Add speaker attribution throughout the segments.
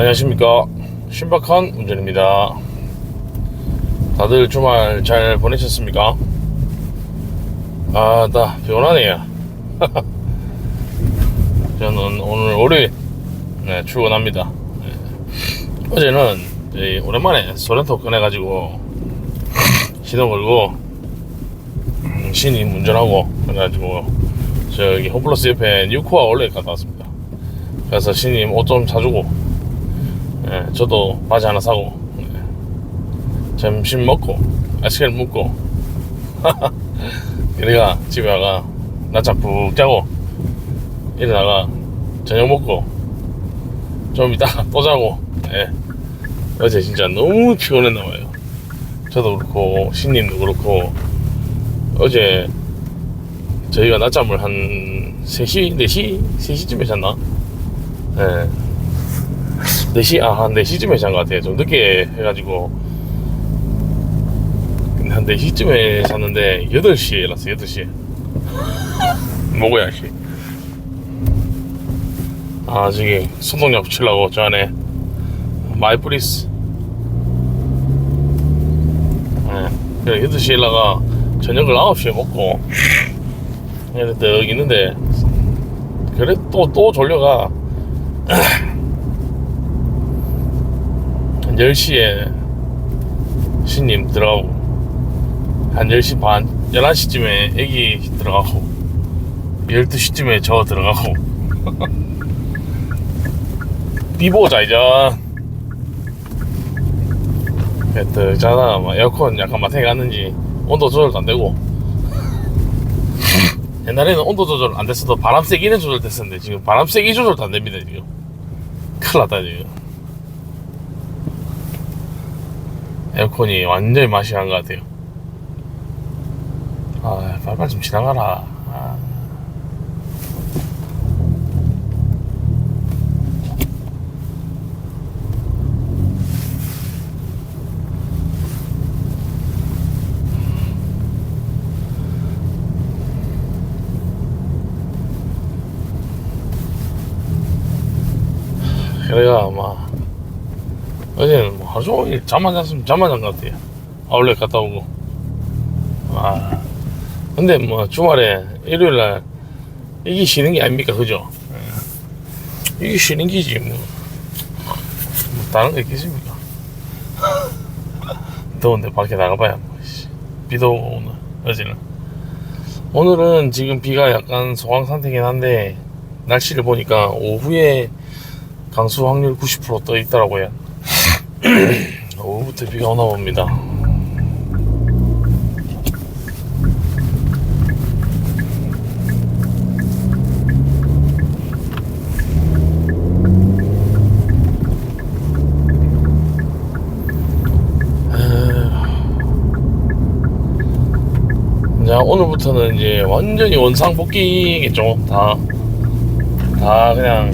Speaker 1: 안녕하십니까. 신박한 운전입니다. 다들 주말 잘 보내셨습니까? 아나 피곤하네요. 저는 오늘 월요일 네, 출근합니다. 네. 어제는 오랜만에 소렌토 꺼내가지고 시동 걸고 음, 신임 운전하고 그래가지고 저기 홈플러스 옆에 뉴코아 원래 갔다 왔습니다. 그래서 신임 옷좀 사주고 예, 저도 바지 하나 사고 예. 점심 먹고 아이스크림 먹고 그래가 집에 와가 낮잠 푹 자고 일어나가 저녁 먹고 좀 이따 또 자고 예. 어제 진짜 너무 피곤했나 봐요 저도 그렇고 신님도 그렇고 어제 저희가 낮잠을 한 3시, 4시? 3시쯤에 잤나? 예. 4시, 아, 한 4시쯤에 잔 것 같아요. 좀 늦게 해가지고. 근데 한 4시쯤에 잤는데, 8시에 일어났어요, 8시에. 뭐고야, 씨. 아, 저기, 손동력 붙이려고 저 안에, 마이프리스. 예. 그래, 8시에 일어나가 저녁을 9시에 먹고, 그래서 떡 있는데, 그래, 또, 또 졸려가. 한 10시에 신님 들어가고 한 10시 반 11시쯤에 애기 들어가고 12시쯤에 저 들어가고. 비보자 이제. 자다가 막 에어컨 약간 마탱이 갔는지 온도 조절도 안 되고. 옛날에는 온도 조절 안 됐어도 바람 세기는 조절됐었는데 지금 바람 세기 조절도 안 됩니다 지금. 큰일 났다 지금 에어컨이 완전히 맛이 간것 같아요. 아, 빨빨 좀 지나가라. 아. 그래가 아마 어제는 뭐 하루 종일 잠만 잤으면 잠만 잔 것 같아요. 아울렛 갔다 오고. 아. 근데 뭐 주말에 일요일 날 이게 쉬는 게 아닙니까? 그죠? 예. 이게 쉬는 기지 뭐. 뭐 다른 거 있겠습니까? 더운데 밖에 나가봐야 뭐. 씨. 비도 오고 오늘 어제는. 오늘은 지금 비가 약간 소강 상태긴 한데 날씨를 보니까 오후에 강수 확률 90%떠 있더라고요. 오후부터 비가 오나 봅니다. 자 오늘부터는 이제 완전히 원상 복귀겠죠 다 다 그냥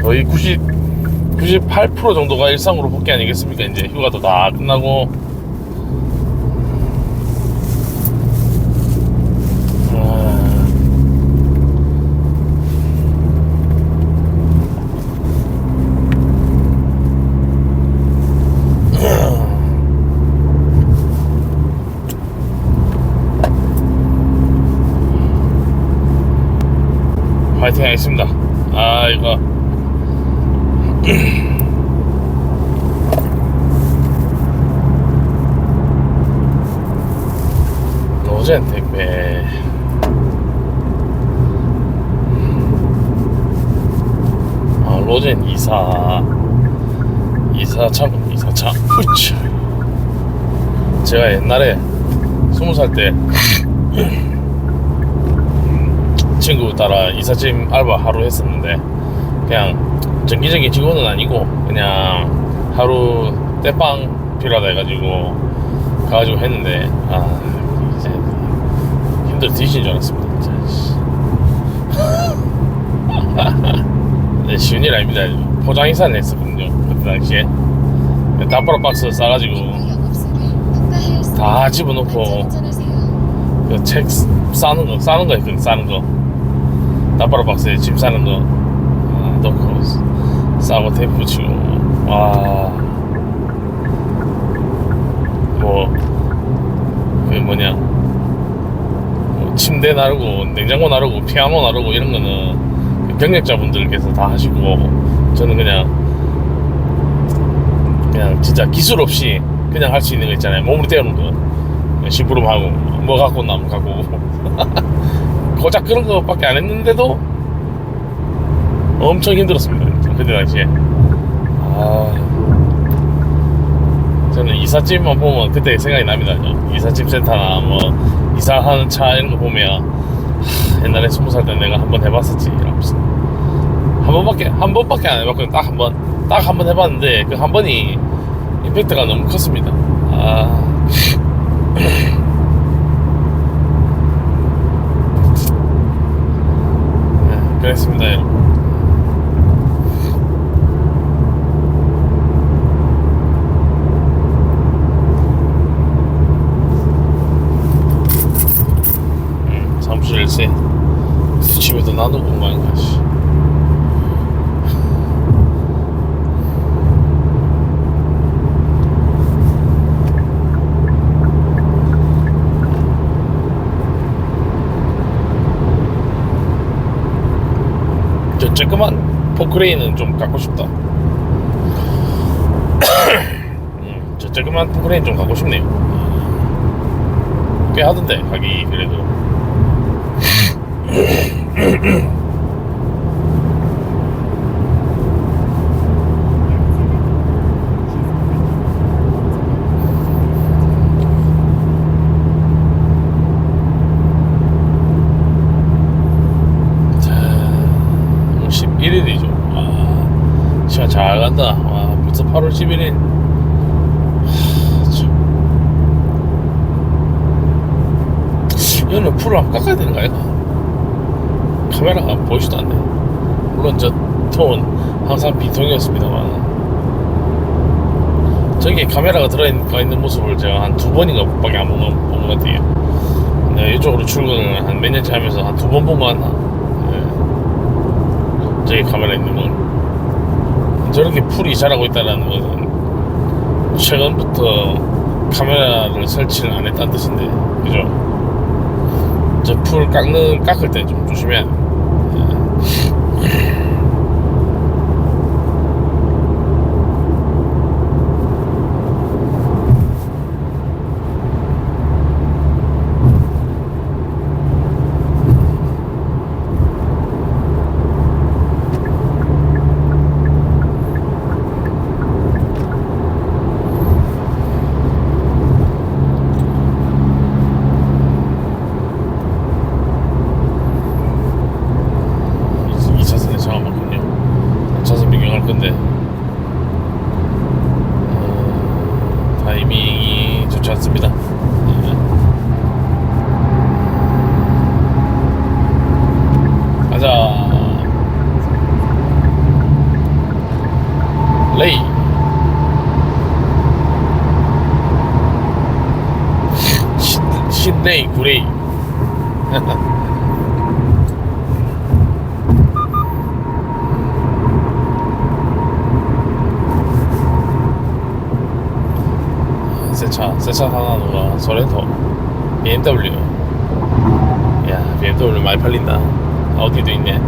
Speaker 1: 거의 90 98% 정도가 일상으로 복귀 아니겠습니까? 이제 휴가도 다 끝나고. 아. 화이팅 하겠습니다. 아, 이거. 로젠 택배 아 로젠 이사 이사차 이사차 후치 제가 옛날에 스무 살 때 친구 따라 이삿짐 알바 하루 했었는데 그냥 정기적인 직원은 아니고 그냥 하루 떼빵 필요하다 해가지고 가가지고 했는데 아 이제 힘들 뒤진 줄 알았습니다. 진짜 네, 쉬운 일 아닙니다. 포장 이사를 했었거든요 그때 당시에. 다프라 박스 싸가지고 다 집어넣고 그 책 싸는 거 싸는 거그 싸는 거. 다프라 박스에 짐 싸는 거. 아, 넣고 싸고 테이프 붙이고. 와, 뭐, 그 뭐냐, 뭐 침대 나르고, 냉장고 나르고, 피아노 나르고 이런 거는 그 경력자분들께서 다 하시고, 저는 그냥, 그냥 진짜 기술 없이 그냥 할 수 있는 거 있잖아요. 몸으로 때우는 거. 그냥 심부름하고, 뭐 갖고 나무 갖고. 고작 그런 거밖에 안 했는데도 엄청 힘들었습니다. 그때 당시에. 아, 저는 이삿짐만 보면 그때 생각이 납니다. 이삿짐 센터나 뭐 이사하는 차 이런 거 보면 하, 옛날에 스무 살 때 내가 한번 해봤었지 이러면서 한 번밖에 한 번밖에 안 해봤거든요. 딱 한 번, 딱 한 번 해봤는데 그 한 번이 임팩트가 너무 컸습니다. 아. 네, 그랬습니다, 여러분. 음, 사무실 일세 집에도 나누고 온 거 아닌가 씨. 저 쬐끄만. 포크레인은 좀 갖고 싶다. 음, 저 쬐끄만 포크레인 좀 갖고 싶네요. 꽤 하던데 가기 그래도 자, 11일이죠. 와, 시간 잘 간다. 와, 벌써 8월 11일. 이거는 풀을 한번 깎아야 되는 거 아이가? 카메라가 보이지도 않네. 물론 저 톤 항상 비통이었습니다만. 저기에 카메라가 들어있는 모습을 제가 한 두 번인가 밖에 안 본 것 같아요. 네, 이쪽으로 출근을 한 몇 년째 하면서 한 두 번본거 같나? 네. 저기 카메라 있는 건 저렇게 풀이 자라고 있다는 것은 최근부터 카메라를 설치를 안 했다는 뜻인데 그죠? 저 풀 깎는 깎을 때 좀 조심해야 돼. 이 2차선에 차가 많군요. 4차선 변경할 건데 어, 타이밍이 좋지 않습니다. 네. 가자. 레이. 신, 신레이 구레이. 새차, 새차 하나 누가 소렌토, BMW. 야, BMW 많이 팔린다. 아우디도 있네.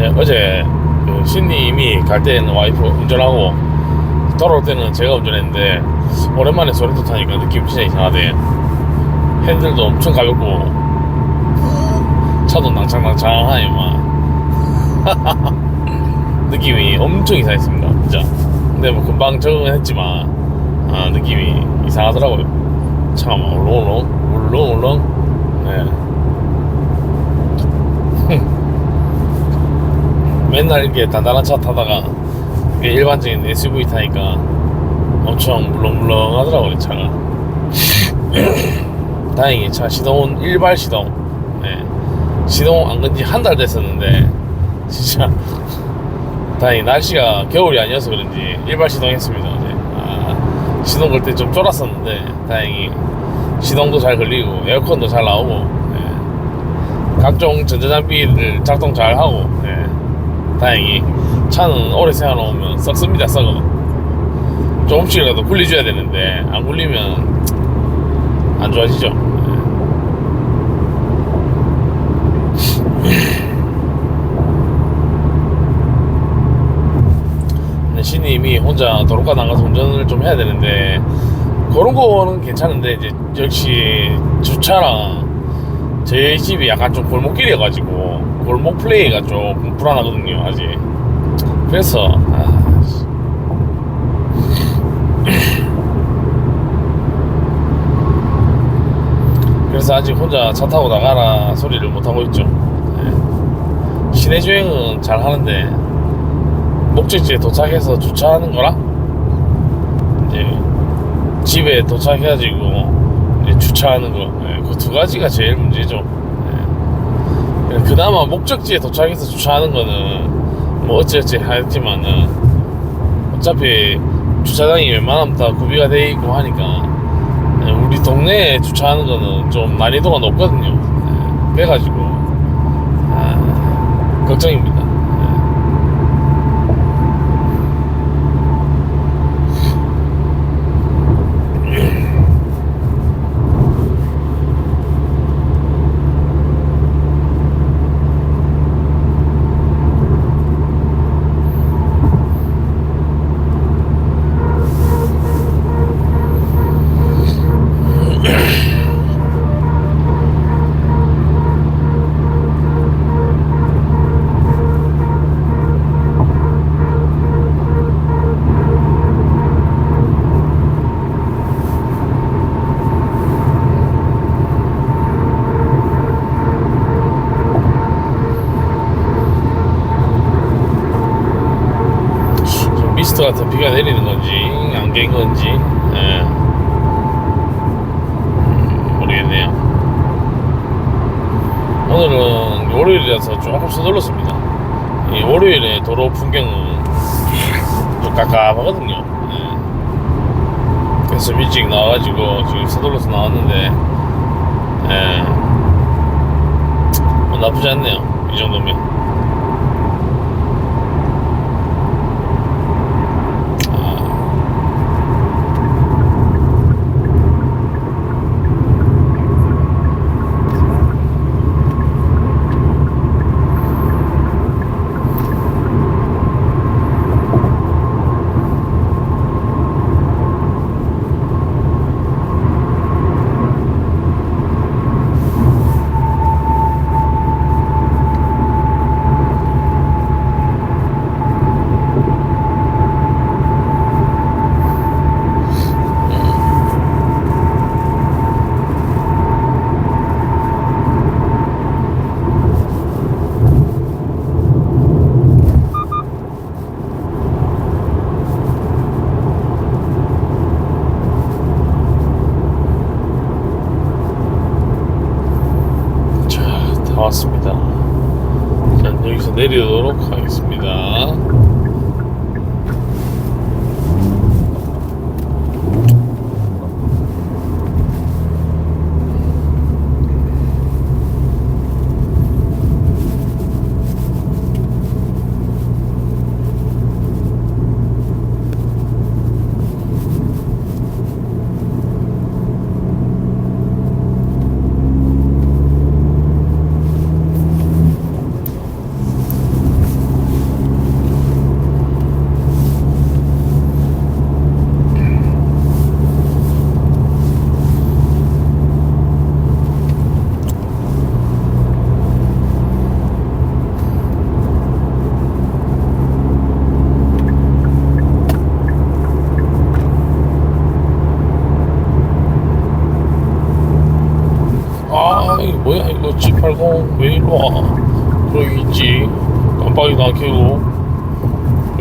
Speaker 1: 이제 어제 그 신님이 갈 때는 와이프 운전하고 돌아올 때는 제가 운전했는데 오랜만에 소렌토 타니까 느낌이 진짜 이상하대. 핸들도 엄청 가볍고 차도 낭창낭창하니 막. 느낌이 엄청 이상했습니다 진짜. 근데 뭐 금방 적응했지만 아, 느낌이 이상하더라고요. 막 울렁울렁 울렁울렁. 네. 맨날 이렇게 단단한 차 타다가 일반적인 SUV 타니까 엄청 물렁물렁 하더라고요 차가 다행히 차 시동은 일발 시동 네. 시동 안 건지 한 달 됐었는데 진짜 다행히 날씨가 겨울이 아니어서 그런지 일발 시동 했습니다 어제 아, 시동 걸 때 좀 쫄았었는데 다행히 시동도 잘 걸리고 에어컨도 잘 나오고 네. 각종 전자장비를 작동 잘 하고 네. 다행히 차는 오래 세워놓으면 썩습니다 썩어 조금씩이라도 굴려줘야 되는데 안 굴리면 안 좋아지죠 네. 신님이 혼자 도로가 나가서 운전을 좀 해야 되는데 그런 거는 괜찮은데 이제 역시 주차랑 저희 집이 약간 좀 골목길이어가지고 골목 플레이가 좀 불안하거든요 아직 그래서 아, 씨. 그래서 아직 혼자 차 타고 나가라 소리를 못 하고 있죠 네. 시내 주행은 잘 하는데 목적지에 도착해서 주차하는 거랑 이제 집에 도착해가지고 주차하는 거그두 가지가 제일 문제죠. 예. 그나마 목적지에 도착해서 주차하는 거는 뭐 어찌어찌 하였지만은 어차피 주차장이 웬만하면 다 구비가 돼 있고 하니까 예, 우리 동네에 주차하는 거는 좀 난이도가 높거든요. 예. 그래가지고 아, 걱정입니다. 예. 좀 미스트 같은 비가 내리는 건지 안개인 건지 예. 음, 모르겠네요. 오늘은 월요일이라서 조금 서둘렀습니다. 이 월요일에 도로 풍경은 좀 깝깝하거든요. 예. 그래서 일찍 나와가지고 지금 서둘러서 나왔는데 예. 뭐 나쁘지 않네요. 이 정도면. 자, 다 왔습니다. 자, 여기서 내리도록 하겠습니다. 아, 이거 뭐야, 이거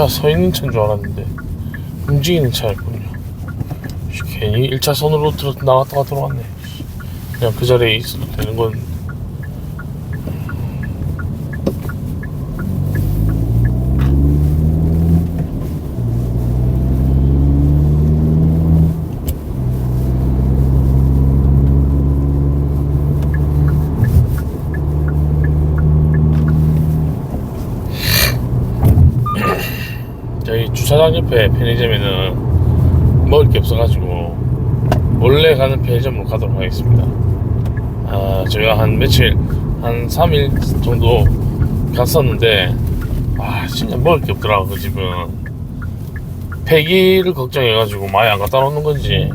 Speaker 1: 1차 서 있는 차인 줄 알았는데 움직이는 차였군요. 괜히 1차선으로 들어 나갔다가 들어왔네. 그냥 그 자리에 있어도 되는 건 주차장 옆에 편의점에는 먹을 게 없어가지고 원래 가는 편의점으로 가도록 하겠습니다. 아 저희가 한 며칠 한 3일 정도 갔었는데 아 진짜 먹을 게 없더라고 그 집은 폐기를 걱정해가지고 많이 안 갖다 놓는 건지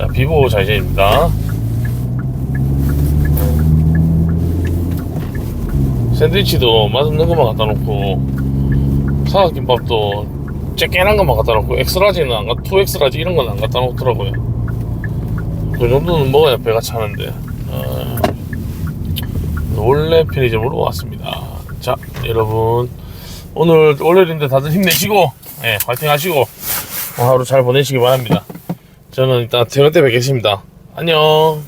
Speaker 1: 자 비보 자이제입니다. 샌드위치도 맛없는 것만 갖다 놓고 사각김밥도 쬐깨난 것만 갖다 놓고 엑스라지는 안 갖, 2엑스라지 이런 건 안 갖다 놓더라고요. 그 정도는 먹어야 배가 차는데. 어, 원래 편의점으로 왔습니다. 자, 여러분. 오늘 월요일인데 다들 힘내시고, 예, 파이팅 하시고, 하루 잘 보내시기 바랍니다. 저는 일단 퇴근 때 뵙겠습니다. 안녕.